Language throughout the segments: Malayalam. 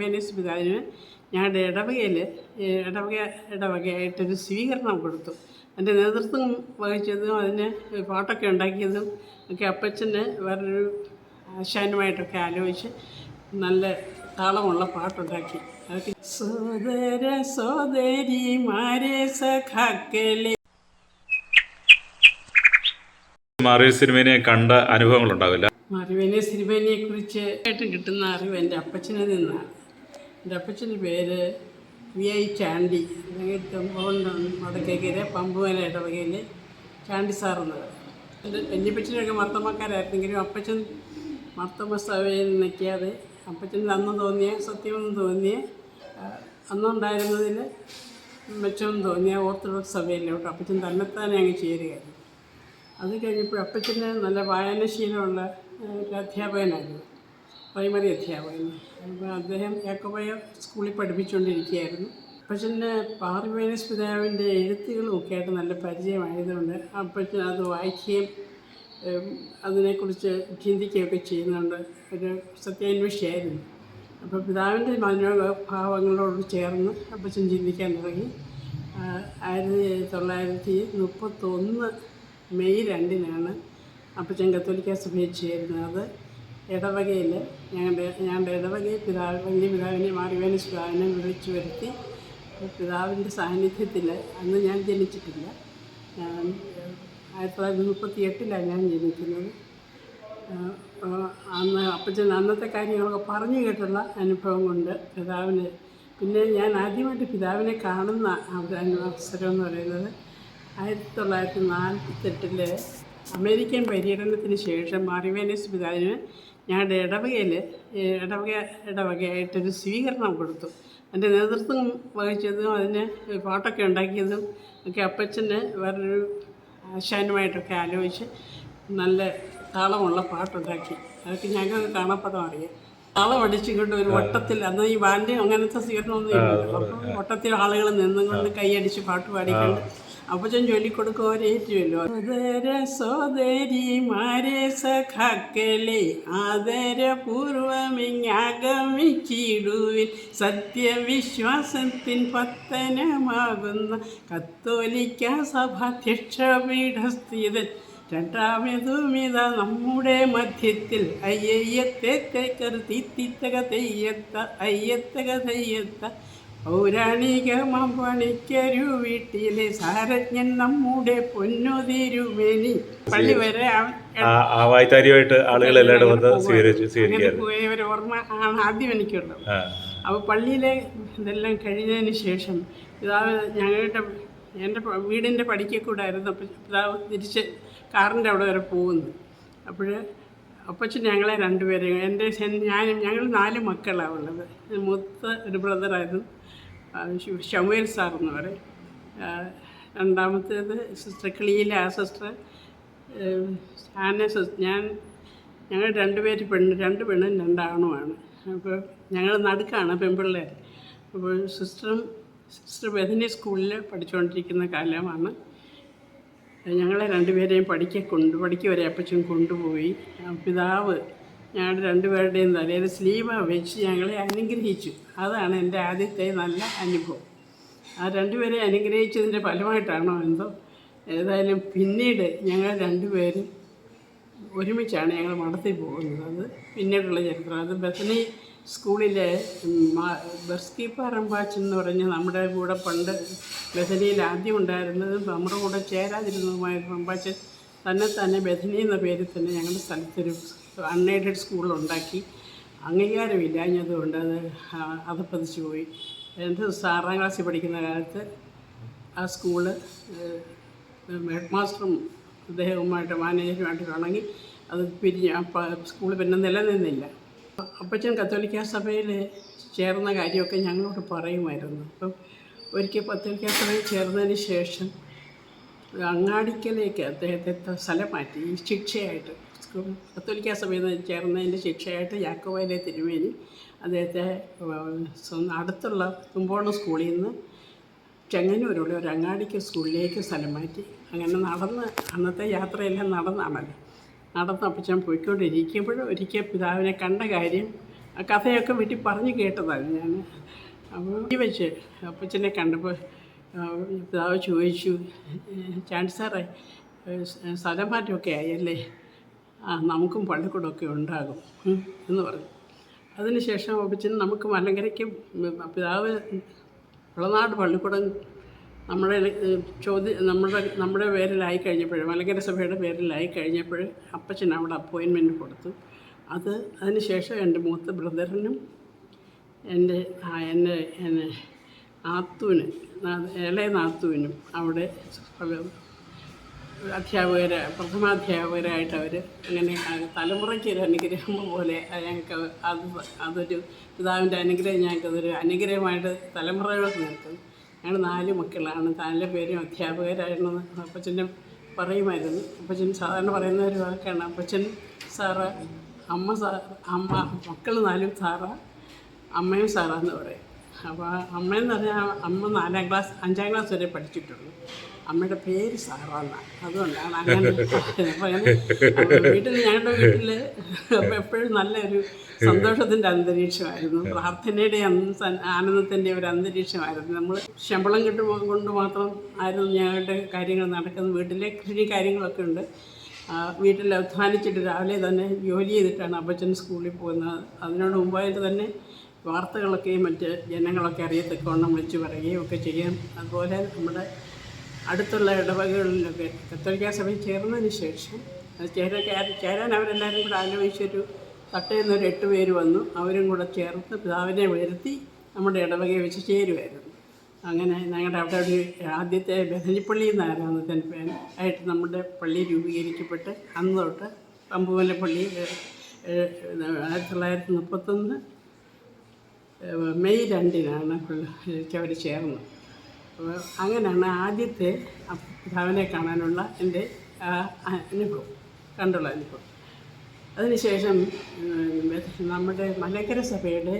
വെനീസ് പിതാവിന് ഞങ്ങളുടെ ഇടവകയിൽ ഇടവക ഇടവകയായിട്ടൊരു സ്വീകരണം കൊടുത്തു. അതിന്റെ നേതൃത്വം വഹിച്ചതും അതിന് പാട്ടൊക്കെ ഉണ്ടാക്കിയതും ഒക്കെ അപ്പച്ചന് വേറൊരു ആശാനുമായിട്ടൊക്കെ ആലോചിച്ച് നല്ല താളമുള്ള പാട്ടുണ്ടാക്കി. അതൊക്കെ സോദര സോദരിമാരെ സഖാക്കളെ. മാറിയ സിനിമയെ കണ്ട അനുഭവങ്ങളുണ്ടാവില്ല? മാറിവേനെ സിനിമയെ കുറിച്ച് ആയിട്ട് കിട്ടുന്ന അറിവ് എന്റെ അപ്പച്ചനിൽ നിന്നാണ്. എന്റെ അപ്പച്ചന്റെ പേര് വി ഐ ചാണ്ടി വടക്കേക്കര പമ്പുമേല ഇടവകയിൽ ചാണ്ടി സാറെന്ന് എന്നത് എന്റെ വല്യപ്പച്ചനൊക്കെ മർത്തമ്മക്കാരായിരുന്നെങ്കിലും അപ്പച്ചൻ മർത്തമ്മ സഭയിൽ നിൽക്കാതെ അപ്പച്ചന് അന്ന് തോന്നിയ സത്യമെന്ന് തോന്നിയ അന്നുണ്ടായിരുന്നതിൽ മെച്ചമെന്ന് തോന്നിയ ഓർത്തഡോക്സ് സഭയിലോട്ട് അപ്പച്ചൻ തന്നെത്താനെ അങ്ങ് ചേരുകയായിരുന്നു. അത് കഴിഞ്ഞപ്പോൾ അപ്പച്ചന് നല്ല വായനശീലമുള്ള ഒരു അധ്യാപകനായിരുന്നു. പ്രൈമറി അധ്യാപകൻ. അപ്പോൾ അദ്ദേഹം യാക്കോബായ സ്കൂളിൽ പഠിപ്പിച്ചുകൊണ്ടിരിക്കുകയായിരുന്നു. അപ്പച്ചന് പാർവേനസ് പിതാവിന്റെ എഴുത്തുകളും ഒക്കെ ആയിട്ട് നല്ല പരിചയമായതുകൊണ്ട് അപ്പച്ചൻ അത് വായിക്കുകയും അതിനെക്കുറിച്ച് ചിന്തിക്കുകയൊക്കെ ചെയ്യുന്നുണ്ട്. ഒരു സത്യാന്വേഷിയായിരുന്നു. അപ്പോൾ പിതാവിന്റെ മനോഭാവങ്ങളോട് ചേർന്ന് അപ്പച്ചൻ ചിന്തിക്കാൻ തുടങ്ങി. ആയിരത്തി തൊള്ളായിരത്തി മുപ്പത്തൊന്ന് മെയ് രണ്ടിനാണ് അപ്പച്ചൻ കത്തോലിക്ക സഭയിൽ ചേരുന്നത്. ഇടവകയിൽ ഞാൻ ഞാൻ ഇടവകയിൽ പിതാവ് പിതാവിനെ മാറിവേന പിതാവിനെ വിളിച്ചു വരുത്തി. പിതാവിന്റെ സാന്നിധ്യത്തിൽ അന്ന് ഞാൻ ജനിച്ചിട്ടില്ല. ആയിരത്തി തൊള്ളായിരത്തി മുപ്പത്തി എട്ടിലാണ് ഞാൻ ജനിക്കുന്നത് അന്ന് അപ്പച്ചൻ അന്നത്തെ കാര്യങ്ങളൊക്കെ പറഞ്ഞു കേട്ടുള്ള അനുഭവം കൊണ്ട് പിതാവിന് പിന്നെ ഞാൻ ആദ്യമായിട്ട് പിതാവിനെ കാണുന്ന അവസരം എന്ന് പറയുന്നത് ആയിരത്തി തൊള്ളായിരത്തി നാൽപ്പത്തെട്ടിലെ അമേരിക്കൻ പര്യടനത്തിന് ശേഷം മാറിവേനസ് പിതാവിന് ഞങ്ങളുടെ ഇടവകയിൽ ഇടവക ഇടവകയായിട്ടൊരു സ്വീകരണം കൊടുത്തു. അതിന്റെ നേതൃത്വം വഹിച്ചതും അതിന് പാട്ടൊക്കെ ഉണ്ടാക്കിയതും ഒക്കെ അപ്പച്ചന് വേറൊരു ആശാനുമായിട്ടൊക്കെ ആലോചിച്ച് നല്ല താളമുള്ള പാട്ടുണ്ടാക്കി. അതൊക്കെ ഞങ്ങൾക്ക് കാണപ്പടം അറിയാം. താളം അടിച്ചുകൊണ്ട് ഒരു വട്ടത്തിൽ അന്ന് ഈ ബാൻഡ് അങ്ങനത്തെ സ്വീകരണമൊന്നും ഇല്ല അപ്പം വട്ടത്തിൽ ആളുകൾ നിന്നുകൊണ്ട് കൈയടിച്ച് പാട്ട് പാടിക്കൊണ്ട് അപ്പച്ചൻ ചൊല്ലിക്കൊടുക്കുക ഒരേറ്റുമല്ലോ സോദര സോദരിമാരെ സഖാക്കളെ ആദരപൂർവമിങ്ങാഗമിച്ചിടുവിൻ സത്യവിശ്വാസത്തിൻ പത്തനമാകുന്ന കത്തോലിക്ക സഭാധ്യക്ഷ പീഠസ്ഥിതൻ രണ്ടാമതുമിത നമ്മുടെ മധ്യത്തിൽ. അയ്യയ്യത്തെ തീത്തിത്തക തെയ്യത്ത അയ്യത്തക തെയ്യത്ത പൗരാണികമാം പണിക്കരു വീട്ടിലെ സാരജ്ഞൻ നമ്മുടെ പൊന്നുതിരുമേനി പള്ളി വരെ വായ്ത്താരിയുമായിട്ട് ആളുകൾ എല്ലാവരും വന്ന് സ്വീകരിച്ചു അങ്ങനെ സ്വീകരിക്കാറ് പോയ. ഒരു ഓർമ്മ ആണ് ആദ്യം എനിക്കുള്ളത്. അപ്പൊ അപ്പോൾ പള്ളിയിലെ ഇതെല്ലാം കഴിഞ്ഞതിന് ശേഷം പിതാവ് ഞങ്ങളുടെ എന്റെ വീടിന്റെ പടിക്കൽ കൂടായിരുന്നു അപ്പം പിതാവ് തിരിച്ച് കാറിന്റെ അവിടെ വരെ പോകുന്നു. അപ്പോൾ അപ്പച്ചൻ ഞങ്ങളെ രണ്ടുപേരെയും എന്റെ ഞാൻ ഞാനും ഞങ്ങൾ നാല് മക്കളാണ് ഉള്ളത്. മൂത്ത ഒരു ബ്രദറായിരുന്നു ഷമുവേൽ സാർ എന്ന് പറയും. രണ്ടാമത്തേത് സിസ്റ്റർ ക്ലീല സിസ്റ്റർ ഞാൻ ഞങ്ങൾ രണ്ടുപേര് പെണ്ണ് രണ്ട് പെണ്ണും രണ്ടാണുമാണ് അപ്പോൾ ഞങ്ങൾ നടുക്കാണ് പെൺപിള്ളേർ അപ്പോൾ സിസ്റ്ററും സിസ്റ്റർ ബെഥനി സ്കൂളിൽ പഠിച്ചുകൊണ്ടിരിക്കുന്ന കാലമാണ്. ഞങ്ങളെ രണ്ടുപേരെയും പഠിക്ക കൊണ്ട് പഠിക്ക വരെ അപ്പച്ചൻ കൊണ്ടുപോയി. പിതാവ് ഞങ്ങളുടെ രണ്ടുപേരുടെയും തലയിൽ സ്ലീവ് വെച്ച് ഞങ്ങളെ അനുഗ്രഹിച്ചു. അതാണ് എന്റെ ആദ്യത്തെ നല്ല അനുഭവം. ആ രണ്ടുപേരെ അനുഗ്രഹിച്ചതിന്റെ ഫലമായിട്ടാണോ എന്തോ? ഏതായാലും പിന്നീട് ഞങ്ങൾ രണ്ടുപേരും ഒരുമിച്ചാണ് ഞങ്ങൾ മഠത്തിൽ പോകുന്നത്. അത് പിന്നീടുള്ള ചരിത്രം. അത് ബസനി സ്കൂളിലെ ബർസ്കി പറമ്പാച്ച് എന്ന് പറഞ്ഞ് നമ്മുടെ കൂടെ പണ്ട് ബഥനിയിൽ ആദ്യം ഉണ്ടായിരുന്നതും നമ്മുടെ കൂടെ ചേരാതിരുന്നതുമായ പറമ്പാച്ചൻ തന്നെ തന്നെ ബഥനി എന്ന പേരിൽ തന്നെ ഞങ്ങളുടെ സ്ഥലത്തൊരു അൺഎയ്ഡഡ് സ്കൂളുണ്ടാക്കി. അംഗീകാരമില്ലാഞ്ഞതുകൊണ്ട് അത് അധപ്പതിച്ചു പോയി. എന്റെ ആറാം ക്ലാസ്സിൽ പഠിക്കുന്ന കാലത്ത് ആ സ്കൂൾ ഹെഡ് മാസ്റ്ററും അദ്ദേഹവുമായിട്ട് മാനേജറുമായിട്ട് ഇണങ്ങി അത് പിരിഞ്ഞ് സ്കൂൾ പിന്നെ നിലനിന്നില്ല. അപ്പച്ചൻ കത്തോലിക്ക സഭയിൽ ചേർന്ന കാര്യമൊക്കെ ഞങ്ങളോട് പറയുമായിരുന്നു. അപ്പം ഒരിക്കൽ കത്തോലിക്ക സഭയിൽ ചേർന്നതിന് ശേഷം അങ്ങാടിക്കലേക്ക് അദ്ദേഹത്തെ സ്ഥലം മാറ്റി ശിക്ഷയായിട്ട് കത്തോലിക്ക സഭയിൽ ചേർന്നതിന്റെ ശിക്ഷയായിട്ട് യാക്കോബയിലെ തിരുമേനി അദ്ദേഹത്തെ അടുത്തുള്ള തുമ്പോണ സ്കൂളിൽ നിന്ന് ചെങ്ങന്നൂരുള്ള ഒരു അങ്ങാടിക്ക് സ്കൂളിലേക്ക് സ്ഥലം മാറ്റി. അങ്ങനെ നടന്ന് അന്നത്തെ യാത്രയെല്ലാം നടന്നാണല്ലോ നടന്ന് അപ്പച്ചൻ പോയിക്കൊണ്ടിരിക്കുമ്പോഴും ഒരിക്കൽ പിതാവിനെ കണ്ട കാര്യം ആ കഥയൊക്കെ വീട്ടിൽ പറഞ്ഞു കേട്ടതാണ് ഞാൻ. അപ്പോൾ ഈ വെച്ച് അപ്പച്ചനെ കണ്ടപ്പോൾ പിതാവ് ചോദിച്ചു ഏ, സ്ഥലം മാറ്റമൊക്കെ ആയല്ലേ? ആ നമുക്കും പള്ളിക്കൂടമൊക്കെ ഉണ്ടാകും എന്ന് പറഞ്ഞു. അതിനുശേഷം അപ്പച്ചൻ നമുക്ക് മലങ്കരയ്ക്ക് പിതാവ് വിളനാട് പള്ളിക്കൂടം നമ്മുടെ ചോദ്യം നമ്മുടെ നമ്മുടെ പേരിലായി കഴിഞ്ഞപ്പോൾ മലങ്കര സഭയുടെ പേരിലായി കഴിഞ്ഞപ്പോൾ അപ്പച്ചൻ അവിടെ അപ്പോയിൻമെന്റ് കൊടുത്തു. അത് അതിനുശേഷം എന്റെ മൂത്ത ബ്രദറിനും എന്റെ എന്റെ എന്നെ നാത്തുവിന് ഇളയ നാത്തുവിനും അവിടെ അധ്യാപകർ പ്രഥമാധ്യാപകരായിട്ട് അവർ അങ്ങനെ തലമുറയ്ക്ക് ഒരു അനുഗ്രഹം പോലെ ഞങ്ങൾക്ക് അത് അതൊരു പിതാവിന്റെ അനുഗ്രഹം ഞങ്ങൾക്കതൊരു അനുഗ്രഹമായിട്ട് തലമുറകൾക്ക് നിൽക്കും. ഞങ്ങൾ നാല് മക്കളാണ്. നാല് പേരും അധ്യാപകരായിരുന്നു. അപ്പച്ചന്റെ പറയുമായിരുന്നു. അപ്പച്ചൻ സാധാരണ പറയുന്ന ഒരു വാക്കാണ്. അപ്പച്ചൻ സാറ് അമ്മ സാ അമ്മ മക്കൾ നാലും സാറ അമ്മയും സാറാന്ന് പറയും. അപ്പോൾ അമ്മയെന്ന് പറഞ്ഞാൽ അമ്മ നാലാം ക്ലാസ് അഞ്ചാം ക്ലാസ് വരെ പഠിച്ചിട്ടുള്ളൂ. അമ്മയുടെ പേര് സാറാന്നാണ് അതുകൊണ്ടാണ് അങ്ങനെ വീട്ടിൽ ഞങ്ങളുടെ വീട്ടിൽ എപ്പോഴും നല്ലൊരു സന്തോഷത്തിന്റെ അന്തരീക്ഷമായിരുന്നു. പ്രാർത്ഥനയുടെ ആനന്ദത്തിന്റെ ഒരു അന്തരീക്ഷമായിരുന്നു. നമ്മൾ ശമ്പളം കിട്ടു കൊണ്ട് മാത്രം ആയിരുന്നു ഞങ്ങളുടെ കാര്യങ്ങൾ നടക്കുന്നത് വീട്ടിലെ കൃഷി കാര്യങ്ങളൊക്കെ ഉണ്ട്. വീട്ടിൽ അധ്വാനിച്ചിട്ട് രാവിലെ തന്നെ ജോലി ചെയ്തിട്ടാണ് അപ്പച്ചൻ സ്കൂളിൽ പോകുന്നത്. അതിനോട് മുമ്പായിട്ട് തന്നെ വാർത്തകളൊക്കെയും മറ്റ് ജനങ്ങളൊക്കെ അറിയത്തക്കവണ്ണം വിളിച്ചു പറയുകയും ഒക്കെ ചെയ്യാം. അതുപോലെ നമ്മുടെ അടുത്തുള്ള ഇടവകകളിലൊക്കെ കത്തോലിക്ക സഭയിൽ ചേർന്നതിന് ശേഷം അത് ചേരാൻ ചേരാൻ അവരെല്ലാവരും കൂടെ ആലോചിച്ചൊരു തട്ടയിൽ നിന്ന് എട്ട് പേര് വന്നു. അവരും കൂടെ ചേർത്ത് പിതാവിനെ വരുത്തി നമ്മുടെ ഇടവകയെ വെച്ച് ചേരുമായിരുന്നു അങ്ങനെ ഞങ്ങളുടെ അവിടെ ഒരു ആദ്യത്തെ ബഥനിപ്പള്ളി എന്നായിരുന്നു അന്നത്തെ പേര് ആയിട്ട് നമ്മുടെ പള്ളി രൂപീകരിക്കപ്പെട്ട് അന്ന് തൊട്ട് പമ്പുമല പള്ളി ആയിരത്തി തൊള്ളായിരത്തി മുപ്പത്തൊന്ന് മെയ് രണ്ടിനാണ് അവർ ചേർന്നത്. അങ്ങനെയാണ് ആദ്യത്തെ പിതാവിനെ കാണാനുള്ള എന്റെ അനുഭവം കണ്ടുള്ള അനുഭവം. അതിനുശേഷം നമ്മുടെ മലങ്കര സഭയുടെ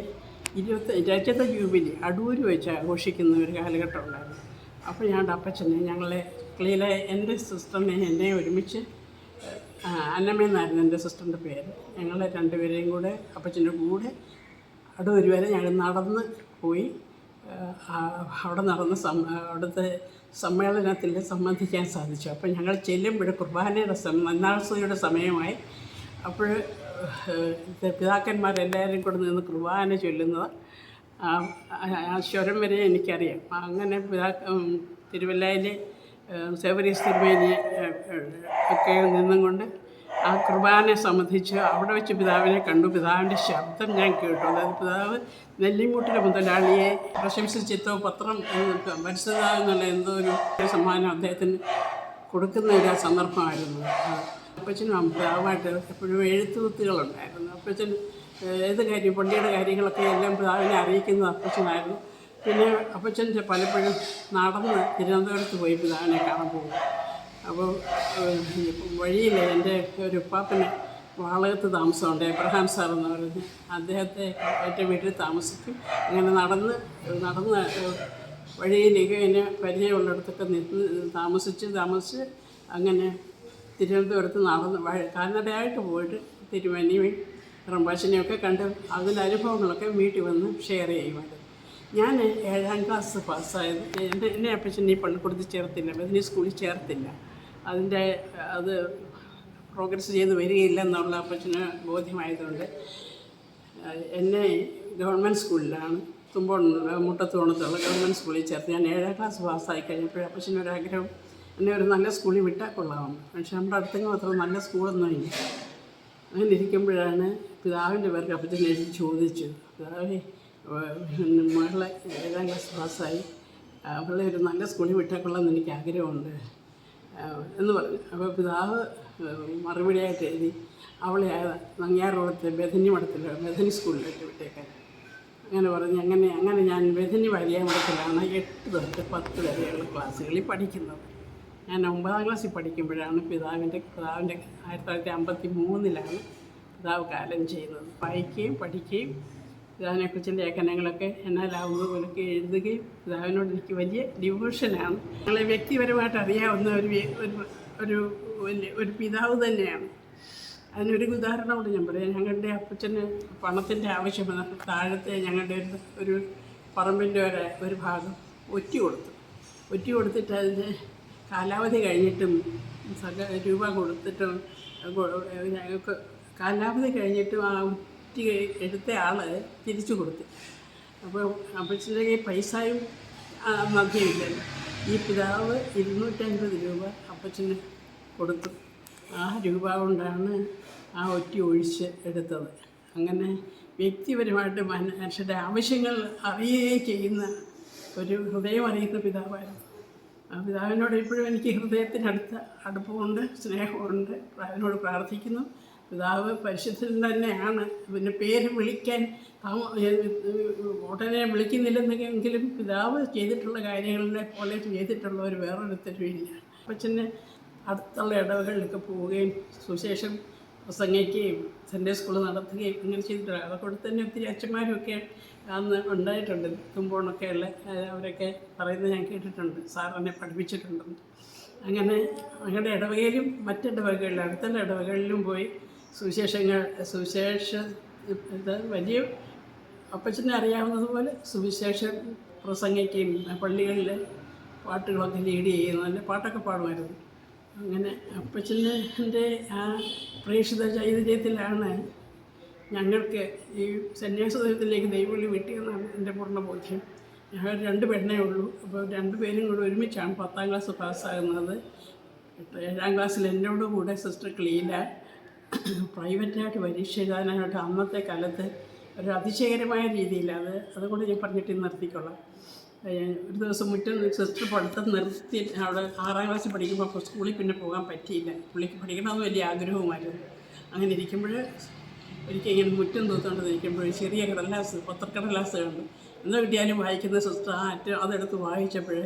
ഇരുപത്തി രജത ജൂബിലി അടൂര് വെച്ച് ആഘോഷിക്കുന്ന ഒരു കാലഘട്ടം ഉണ്ടായിരുന്നു. അപ്പോൾ ഞാൻ അപ്പച്ചനെ ഞങ്ങളെ ക്ലീലെ എന്റെ സിസ്റ്ററിനെ എന്നെ ഒരുമിച്ച് അന്നമ്മയെന്നായിരുന്നു എന്റെ സിസ്റ്ററിന്റെ പേര് ഞങ്ങളെ രണ്ടുപേരെയും കൂടെ അപ്പച്ചന്റെ കൂടെ അടൂര് വരെ ഞങ്ങൾ നടന്ന് പോയി. അവിടെ നടന്ന സം അവിടുത്തെ സമ്മേളനത്തിൽ സംബന്ധിക്കാൻ സാധിച്ചു. അപ്പോൾ ഞങ്ങൾ ചെല്ലുമ്പോൾ കുർബാനയുടെ സം മന്നാഴ്സയുടെ സമയമായി അപ്പോൾ പിതാക്കന്മാരെല്ലാവരും കൂടെ നിന്ന് കുർബാന ചൊല്ലുന്നത് ആ സ്വരം വരെ എനിക്കറിയാം. അങ്ങനെ പിതാ ഉം, തിരുവല്ലയിൽ സേവരീസ് തിരുമേനി ഒക്കെ നിന്നും കൊണ്ട് ആ കുർബാനെ സംബന്ധിച്ച് അവിടെ വെച്ച് പിതാവിനെ കണ്ടു. പിതാവിന്റെ ശബ്ദം ഞാൻ കേട്ടു. അതായത് പിതാവ് നെല്ലിമുട്ടിലെ മുതലാളിയെ പ്രശംസിച്ചെത്തോ പത്രം പരിസ്ഥിത എന്നുള്ള എന്തോ ഒരു സമ്മാനം അദ്ദേഹത്തിന് കൊടുക്കുന്ന ഒരു സന്ദർഭമായിരുന്നു. അപ്പച്ചനും പിതാവുമായിട്ട് എപ്പോഴും എഴുത്തുകുത്തുകളുണ്ടായിരുന്നു. അപ്പച്ചൻ ഏത് കാര്യം പള്ളിയുടെ കാര്യങ്ങളൊക്കെ എല്ലാം പിതാവിനെ അറിയിക്കുന്നത് അപ്പച്ചനായിരുന്നു. പിന്നെ അപ്പച്ചൻ പലപ്പോഴും നടന്ന് തിരുവനന്തപുരത്ത് പോയി പിതാവിനെ കാണാൻ പോകും അപ്പോൾ വഴിയിൽ എന്റെ ഒരു ഉപ്പാപ്പന് വാളകത്ത് താമസമുണ്ട്. എബ്രഹാം സാർ എന്ന് പറയുന്നത് അദ്ദേഹത്തെ എന്റെ വീട്ടിൽ താമസിക്കും. അങ്ങനെ നടന്ന് നടന്ന് വഴിയിലേക്ക് എന്നെ പരിചയമുള്ളിടത്തൊക്കെ നിന്ന് താമസിച്ച് താമസിച്ച് അങ്ങനെ തിരുവനന്തപുരത്ത് നടന്ന് കാൽനടയായിട്ട് പോയിട്ട് തിരുവനിയും റമ്പാശിനെയൊക്കെ കണ്ട് അതിന്റെ അനുഭവങ്ങളൊക്കെ വീട്ടിൽ വന്ന് ഷെയർ ചെയ്യുമായിരുന്നു ഞാൻ ഏഴാം ക്ലാസ് പാസ്സായത്. എന്റെ എന്നെ അപ്പച്ചൻ ഈ പള്ളിക്കൂടത്തിൽ ചേർത്തില്ല. ബദിനി സ്കൂളിൽ ചേർത്തില്ല. അതിന്റെ അത് പ്രോഗ്രസ് ചെയ്ത് വരികയില്ല എന്നുള്ള അപ്പച്ചന് ബോധ്യമായതുകൊണ്ട് എന്നെ ഗവൺമെന്റ് സ്കൂളിലാണ് തുമ്പോണുള്ള മുട്ടത്തോണത്തുള്ള ഗവൺമെന്റ് സ്കൂളിൽ ചേർത്ത്. ഞാൻ ഏഴാം ക്ലാസ് പാസ്സായി കഴിഞ്ഞപ്പോൾ അപ്പച്ചനൊരാഗ്രഹം എന്നെ ഒരു നല്ല സ്കൂളിൽ വിട്ടാൽ കൊള്ളാമെന്ന് പക്ഷേ നമ്മുടെ അടുത്തെങ്കിലും അത്ര നല്ല സ്കൂളൊന്നും ഇല്ല. അങ്ങനെ ഇരിക്കുമ്പോഴാണ് പിതാവിന്റെ പേർക്ക് അപ്പച്ചൻ എഴുതി ചോദിച്ചു. പിതാവേ മകളെ ഏഴാം ക്ലാസ് പാസ്സായി. അവളെ ഒരു നല്ല സ്കൂളിൽ വിട്ടാൽ കൊള്ളാമെന്ന് എനിക്ക് ആഗ്രഹമുണ്ട്. എന്ന് പറഞ്ഞു. അപ്പോൾ പിതാവ് മറുപടിയായിട്ട് എഴുതി അവളെ നങ്ങിയാറോളത്തെ ബഥനി മഠത്തിൽ ബഥനി സ്കൂളിലേക്ക് വിട്ടേക്കാൻ. അങ്ങനെ പറഞ്ഞ് അങ്ങനെ അങ്ങനെ ഞാൻ ബഥനി വലിയ മഠത്തിലാണ് എട്ട് തൊട്ട് പത്ത് വരെയുള്ള ക്ലാസ്സുകളിൽ പഠിക്കുന്നത്. ഞാൻ ഒമ്പതാം ക്ലാസ്സിൽ പഠിക്കുമ്പോഴാണ് പിതാവിന്റെ പിതാവിന്റെ ആയിരത്തി തൊള്ളായിരത്തി അമ്പത്തി മൂന്നിലാണ് പിതാവ് കാലം ചെയ്യുന്നത്. വായിക്കുകയും പഠിക്കുകയും പിതാവിനെക്കുറിച്ച് ലേഖനങ്ങളൊക്കെ എന്നാലാവുന്നത് പോലൊക്കെ എഴുതുകയും പിതാവിനോട് എനിക്ക് വലിയ ഡിവോഷനാണ് ഞങ്ങളെ വ്യക്തിപരമായിട്ട് അറിയാവുന്ന ഒരു ഒരു വലിയ ഒരു പിതാവ് തന്നെയാണ്. അതിനൊരു ഉദാഹരണമുണ്ട് ഞാൻ പറയാം. ഞങ്ങളുടെ അപ്പച്ചന് പണത്തിന്റെ ആവശ്യം വന്നപ്പോൾ താഴത്തെ ഞങ്ങളുടെ ഒരു ഒരു പറമ്പിന്റെ ഒരു ഒരു ഭാഗം ഒറ്റ കൊടുത്തു. ഒറ്റ കൊടുത്തിട്ട് അതിന്റെ കാലാവധി കഴിഞ്ഞിട്ടും രൂപ കൊടുത്തിട്ടും കാലാവധി കഴിഞ്ഞിട്ടും ആ ഒറ്റി എടുത്ത ആൾ തിരിച്ചു കൊടുത്തു. അപ്പോൾ അപ്പച്ചന്റെ കയ്യിൽ പൈസയും ആ, മതിയില്ലല്ലോ ഈ പിതാവ് ഇരുന്നൂറ്റൻപത് രൂപ അപ്പച്ചന് കൊടുത്തു. ആ രൂപ കൊണ്ടാണ് ആ ഒറ്റ ഒഴിച്ച് എടുത്തത്. അങ്ങനെ വ്യക്തിപരമായിട്ട് മനുഷ്യരുടെ ആവശ്യങ്ങൾ അറിയുകയും ചെയ്യുന്ന ഒരു ഹൃദയം അറിയുന്ന പിതാവായിരുന്നു. ആ പിതാവിനോട് ഇപ്പോഴും എനിക്ക് ഹൃദയത്തിനടുത്ത അടുപ്പമുണ്ട് സ്നേഹമുണ്ട്. അതിനോട് പ്രാർത്ഥിക്കുന്നു. പിതാവ് പരിശുദ്ധൻ തന്നെയാണ്. പിന്നെ പേര് വിളിക്കാൻ ഉടനെ വിളിക്കുന്നില്ലെന്നെങ്കിലും പിതാവ് ചെയ്തിട്ടുള്ള കാര്യങ്ങളെ പോലെ ചെയ്തിട്ടുള്ളവർ വേറൊരുത്തരും ഇല്ല അപ്പച്ചന് അടുത്തുള്ള ഇടവകളിലൊക്കെ പോവുകയും സുശേഷം പ്രസംഗിക്കുകയും സൺഡേ സ്കൂൾ നടത്തുകയും അങ്ങനെ ചെയ്തിട്ടുണ്ട്. അതൊക്കെ തന്നെ ഒത്തിരി അച്ഛന്മാരൊക്കെ അന്ന് ഉണ്ടായിട്ടുണ്ട്. തുമ്പോണൊക്കെ അവരൊക്കെ പറയുന്നത് ഞാൻ കേട്ടിട്ടുണ്ട്. എന്നെ പഠിപ്പിച്ചിട്ടുണ്ടെന്ന് അങ്ങനെ ഞങ്ങളുടെ ഇടവകയിലും മറ്റിടവകളിലും അടുത്തുള്ള ഇടവകളിലും പോയി സുവിശേഷങ്ങൾ സുവിശേഷ വലിയ അപ്പച്ചനെ അറിയാവുന്നതുപോലെ സുവിശേഷം പ്രസംഗിക്കുകയും പള്ളികളിൽ പാട്ടുകളൊക്കെ ലീഡ് ചെയ്യുന്നു നല്ല പാട്ടൊക്കെ പാടുമായിരുന്നു. അങ്ങനെ അപ്പച്ചന്റെ ആ പ്രേക്ഷിത ചൈതന്യത്തിലാണ് ഞങ്ങൾക്ക് ഈ സന്യാസത്തിലേക്ക് ദൈവവിളി വിട്ടിയെന്നാണ് എന്റെ പൂർണ ബോധ്യം. ഞങ്ങൾ രണ്ട് പെണ്ണേ ഉള്ളൂ അപ്പോൾ രണ്ട് പേരും കൂടെ ഒരുമിച്ചാണ് പത്താം ക്ലാസ് പാസ്സാകുന്നത്. ഏഴാം ക്ലാസ്സിൽ എന്നോട് കൂടെ സിസ്റ്റർ ക്ലീല പ്രൈവറ്റായിട്ട് പരീക്ഷ എഴുതാനായിട്ട് അന്നത്തെ കാലത്ത് ഒരു അതിശയകരമായ രീതിയിൽ അത് അതുകൊണ്ട് ഞാൻ പറഞ്ഞിട്ട് നിർത്തിക്കൊള്ളാം. ഒരു ദിവസം മുറ്റം സിസ്റ്റർ പഠിത്തം നിർത്തി അവിടെ ആറാം ക്ലാസ്സിൽ പഠിക്കുമ്പോൾ സ്കൂളിൽ പിന്നെ പോകാൻ പറ്റിയില്ല. പുള്ളിക്ക് പഠിക്കണമെന്ന് വലിയ ആഗ്രഹവുമായിരുന്നു. അങ്ങനെ ഇരിക്കുമ്പോൾ ഒരിക്കൽ ഇങ്ങനെ മുറ്റം തൂത്തുകൊണ്ട് നിൽക്കുമ്പോൾ ചെറിയ കടലാസ് പത്രക്കടലാസ് കണ്ടു. എന്താ കിട്ടിയാലും വായിക്കുന്ന സിസ്റ്റർ ആ അറ്റം അതെടുത്ത് വായിച്ചപ്പോൾ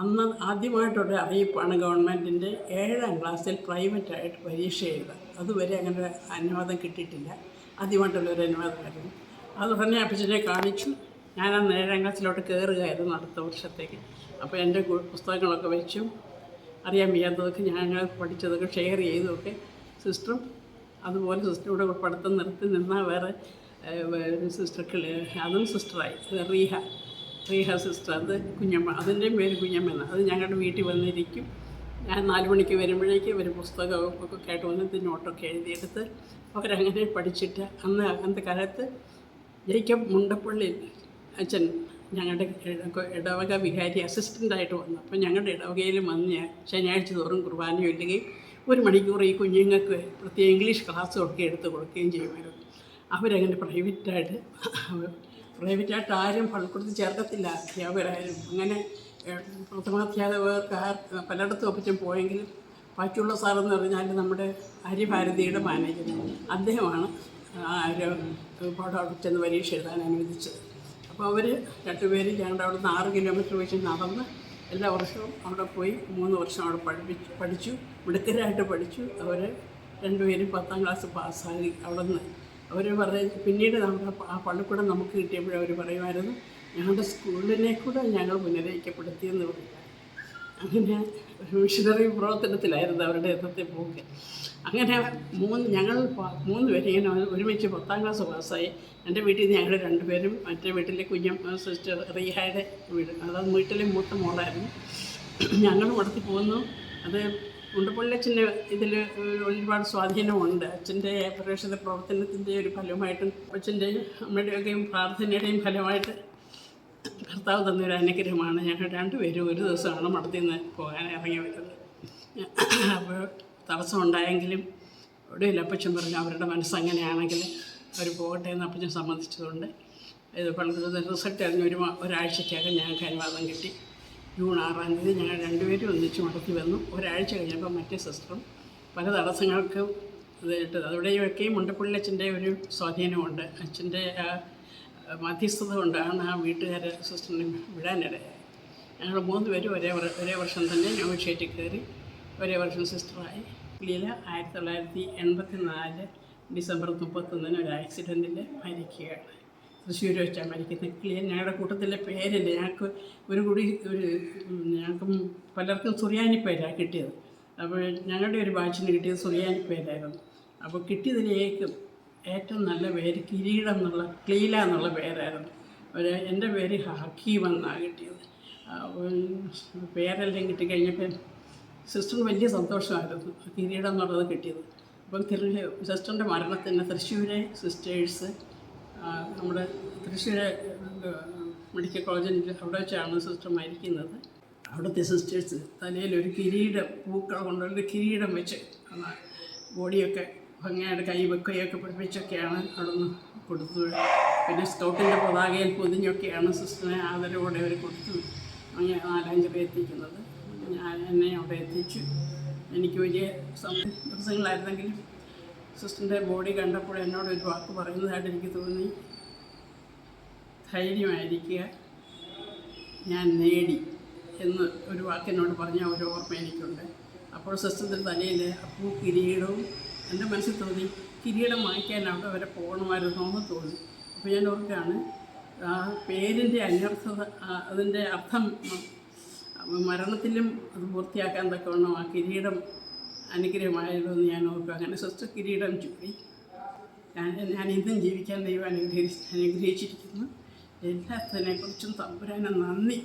അന്ന് ആദ്യമായിട്ടൊരു അറിയിപ്പാണ് ഗവൺമെന്റിന്റെ ഏഴാം ക്ലാസ്സിൽ പ്രൈവറ്റായിട്ട് പരീക്ഷ എഴുതാം അതുവരെ അങ്ങനെ അനുവാദം കിട്ടിയിട്ടില്ല. ആദ്യമായിട്ടുള്ളൊരു അനുവാദമായിരുന്നു. അത് ഉടനെ അപ്പച്ചനെ കാണിച്ചു. ഞാൻ ആ ഏഴാം കയറുകയായിരുന്നു അടുത്ത വർഷത്തേക്ക്. അപ്പോൾ എന്റെ പുസ്തകങ്ങളൊക്കെ വെച്ചു. അറിയാൻ വയ്യാത്തതൊക്കെ ഞങ്ങൾ പഠിച്ചതൊക്കെ ഷെയർ ചെയ്തൊക്കെ സിസ്റ്ററും അതുപോലെ സിസ്റ്റർ ഇവിടെ പഠിത്തം നിർത്തി നിന്നാൽ വേറെ സിസ്റ്റർക്ക് അതും സിസ്റ്ററായി. റീഹ റീഹ സിസ്റ്റർ അത് കുഞ്ഞമ്മ അതിന്റെയും പേര് കുഞ്ഞമ്മ എന്നാണ്. അത് ഞങ്ങളുടെ വീട്ടിൽ വന്നിരിക്കും. ഞാൻ നാല് മണിക്ക് വരുമ്പോഴേക്കും ഒരു പുസ്തകവും ഒക്കെ കേട്ട് വന്നിട്ട് നോട്ടൊക്കെ എഴുതിയെടുത്ത് അവരങ്ങനെ പഠിച്ചിട്ട് അന്ന് അന്നത്തെ കാലത്ത് ജയിക്കബ് മുണ്ടപ്പള്ളി അച്ഛൻ ഞങ്ങളുടെ ഇട- ഇടവക വികാരി അസിസ്റ്റന്റായിട്ട് വന്നു. അപ്പോൾ ഞങ്ങളുടെ ഇടവകയിൽ വന്ന് ശനിയാഴ്ച തോറും കുർബാന ചൊല്ലുകയും ഒരു മണിക്കൂർ ഈ കുഞ്ഞുങ്ങൾക്ക് പ്രത്യേക ഇംഗ്ലീഷ് ക്ലാസ് ഒക്കെ എടുത്ത് കൊടുക്കുകയും ചെയ്യുമായിരുന്നു. അവരങ്ങനെ പ്രൈവറ്റായിട്ട് പ്രൈവറ്റായിട്ട് ആരും പള്ളിക്കൂടത്തിൽ ചേർക്കത്തില്ല അധ്യാപകരായാലും. അങ്ങനെ പ്രഥമാധ്യാപകർക്ക് പലയിടത്തും ഒപ്പിച്ചും പോയെങ്കിലും ബാക്കിയുള്ള സാറെന്ന് പറഞ്ഞാൽ നമ്മുടെ ഹരിഭാരതിയുടെ മാനേജർ അദ്ദേഹമാണ് ഒരു പാഠം അവിടെ ചെന്ന് പരീക്ഷ എഴുതാൻ അനുവദിച്ചത്. അപ്പോൾ അവർ രണ്ടുപേരും ഞങ്ങളുടെ അവിടെ നിന്ന് ആറ് കിലോമീറ്റർ വെച്ച് നടന്ന് എല്ലാ വർഷവും അവിടെ പോയി മൂന്ന് വർഷം അവിടെ പഠിപ്പിച്ചു പഠിച്ചു മിടുക്കരായിട്ട് പഠിച്ചു. അവർ രണ്ടുപേരും പത്താം ക്ലാസ് പാസ്സായി അവിടെ നിന്ന് അവർ പറയും പിന്നീട് നമ്മുടെ ആ പള്ളിക്കൂടം നമുക്ക് കിട്ടിയപ്പോഴും അവർ പറയുമായിരുന്നു ഞങ്ങളുടെ സ്കൂളിനെ കൂടെ ഞങ്ങൾ പുനരയിക്കപ്പെടുത്തിയെന്ന് പറയും അങ്ങനെ മിഷണറി പ്രവർത്തനത്തിലായിരുന്നു അവരുടെ ഇന്നത്തെ പോക്ക്. അങ്ങനെ മൂന്ന് ഞങ്ങൾ മൂന്ന് പേര് ഇങ്ങനെ ഒരുമിച്ച് പത്താം ക്ലാസ് പാസ്സായി. എന്റെ വീട്ടിൽ നിന്ന് ഞങ്ങൾ രണ്ടുപേരും മറ്റേ വീട്ടിലെ കുഞ്ഞ സിസ്റ്റർ റീഹായുടെ വീട് അതായത് വീട്ടിലെ മൂത്ത മോളായിരുന്നു. ഞങ്ങൾ മടത്തി പോകുന്നു അത് ഉണ്ടപ്പള്ളിയച്ഛന്റെ ഇതിൽ ഒരുപാട് സ്വാധീനമുണ്ട്. അച്ഛന്റെ പ്രവേശന പ്രവർത്തനത്തിന്റെ ഒരു ഫലമായിട്ടും അച്ഛന്റെയും അമ്മയുടെയൊക്കെയും പ്രാർത്ഥനയുടെയും ഫലമായിട്ട് കർത്താവ് തന്നൊരു അനുഗ്രഹമാണ്. ഞങ്ങൾ രണ്ടുപേരും ഒരു ദിവസമാണ് മടത്തിൽ നിന്ന് പോകാൻ ഇറങ്ങി വരുന്നത്. അപ്പോൾ തടസ്സം ഉണ്ടായെങ്കിലും ഒടുവിൽ അപ്പച്ചൻ പറഞ്ഞു അവരുടെ മനസ്സങ്ങനെയാണെങ്കിൽ അവർ പോകട്ടെ എന്ന് അപ്പച്ചൻ സംബന്ധിച്ചതുകൊണ്ട് ഇത് പണ്ടത്തെ റിസൾട്ട് അറിഞ്ഞ് ഒരു ഒരാഴ്ചക്കകം ഞങ്ങൾക്ക് അനുവാദം കിട്ടി. ജൂൺ ആറാം തീയതി ഞങ്ങൾ രണ്ടുപേരും ഒന്നിച്ച് മടക്കി വന്നു. ഒരാഴ്ച കഴിഞ്ഞപ്പോൾ മറ്റേ സിസ്റ്ററും പല തടസ്സങ്ങൾക്കും ഇതായിട്ട് അവിടെയൊക്കെയും മുണ്ടപ്പള്ളി ഒരു സ്വാധീനമുണ്ട്. അച്ഛന്റെ മധ്യസ്ഥത കൊണ്ടാണ് ആ വീട്ടുകാരെ സിസ്റ്ററിനെ വിടാനിടയായത്. ഞങ്ങൾ മൂന്ന് പേരും ഒരേ ഒരേ വർഷം തന്നെ നെഗോഷിയേറ്റ് കയറി ഒരേ വർഷം സിസ്റ്ററായി. ലീല ആയിരത്തി തൊള്ളായിരത്തി എൺപത്തി നാല് ഡിസംബർ മുപ്പത്തൊന്നിന് ഒരു ആക്സിഡന്റിൽ മരിക്കുകയാണ്. തൃശ്ശൂർ വെച്ചാണ് മരിക്കുന്നത്. ക്ലിയർ ഞങ്ങളുടെ കൂട്ടത്തിലെ പേരില്ല ഞങ്ങൾക്ക് ഒരു കൂടി ഒരു ഞങ്ങൾക്ക് പലർക്കും സുറിയാനി പേരാണ് കിട്ടിയത്. അപ്പോൾ ഞങ്ങളുടെ ഒരു ബാച്ചിന് കിട്ടിയത് സുറിയാനി പേരായിരുന്നു. അപ്പോൾ കിട്ടിയതിലേക്കും ഏറ്റവും നല്ല പേര് കിരീടം എന്നുള്ള ക്ലീല എന്നുള്ള പേരായിരുന്നു. ഒരു എന്റെ പേര് ഹക്കീം എന്നാണ് കിട്ടിയത്. പേരെല്ലാം കിട്ടിക്കഴിഞ്ഞപ്പോൾ സിസ്റ്റർ വലിയ സന്തോഷമായിരുന്നു കിരീടം എന്നുള്ളത് കിട്ടിയത്. അപ്പം തിരു സിസ്റ്ററിന്റെ മരണത്തിന് തൃശ്ശൂരെ സിസ്റ്റേഴ്സ് നമ്മുടെ തൃശ്ശൂരെ മെഡിക്കൽ കോളേജിൽ അവിടെ വെച്ചാണ് സിസ്റ്റർ മരിക്കുന്നത്. അവിടുത്തെ സിസ്റ്റേഴ്സ് തലയിൽ ഒരു കിരീടം പൂക്കൾ കൊണ്ടുള്ള കിരീടം വെച്ച് ബോഡിയൊക്കെ ഭംഗിയായിട്ട് കൈ വെക്കുകയൊക്കെ പഠിപ്പിച്ചൊക്കെയാണ് അവിടുന്ന് കൊടുത്തത്. പിന്നെ സ്കൗട്ടിന്റെ പതാകയിൽ പൊതിഞ്ഞൊക്കെയാണ് സിസ്റ്ററിനെ ആദരവോടെ അവർ കൊടുത്തു അങ്ങനെ നാലഞ്ചര എത്തിക്കുന്നത്. ഞാൻ എന്നെ അവിടെ എത്തിച്ചു. എനിക്ക് വലിയ ദിവസങ്ങളായിരുന്നെങ്കിലും സിസ്റ്ററിന്റെ ബോഡി കണ്ടപ്പോൾ എന്നോട് ഒരു വാക്ക് പറയുന്നതായിട്ട് എനിക്ക് തോന്നി. ധൈര്യമായിരിക്കുക. ഞാൻ നേടി എന്ന് ഒരു വാക്കിനോട് പറഞ്ഞ ഒരു ഓർമ്മ എനിക്കുണ്ട്. അപ്പോൾ സിസ്റ്റത്തിന്റെ തലയിൽ അപ്പൂ കിരീടവും എന്റെ മനസ്സിൽ തോന്നി കിരീടം വാങ്ങിക്കാൻ അവിടെ വരെ പോകണമായിരുന്നോ എന്ന് തോന്നി. അപ്പോൾ ഞാൻ ഓർക്കുകയാണ് ആ പേരിന്റെ അന്വർത്ഥത അതിന്റെ അർത്ഥം മരണത്തിലും അത് പൂർത്തിയാക്കാൻ തക്കവണ്ണം ആ കിരീടം അനുഗ്രഹമായല്ലോ എന്ന് ഞാൻ ഓർക്കും. അങ്ങനെ സ്വസ്ഥ കിരീടം ചൂടി ഞാൻ ഞാൻ ഇന്നും ജീവിക്കാൻ ദൈവം അനുഗ്രഹിച്ച് അനുഗ്രഹിച്ചിരിക്കുന്നു. എല്ലാത്തിനെക്കുറിച്ചും തമ്പുരാനെ നന്ദി.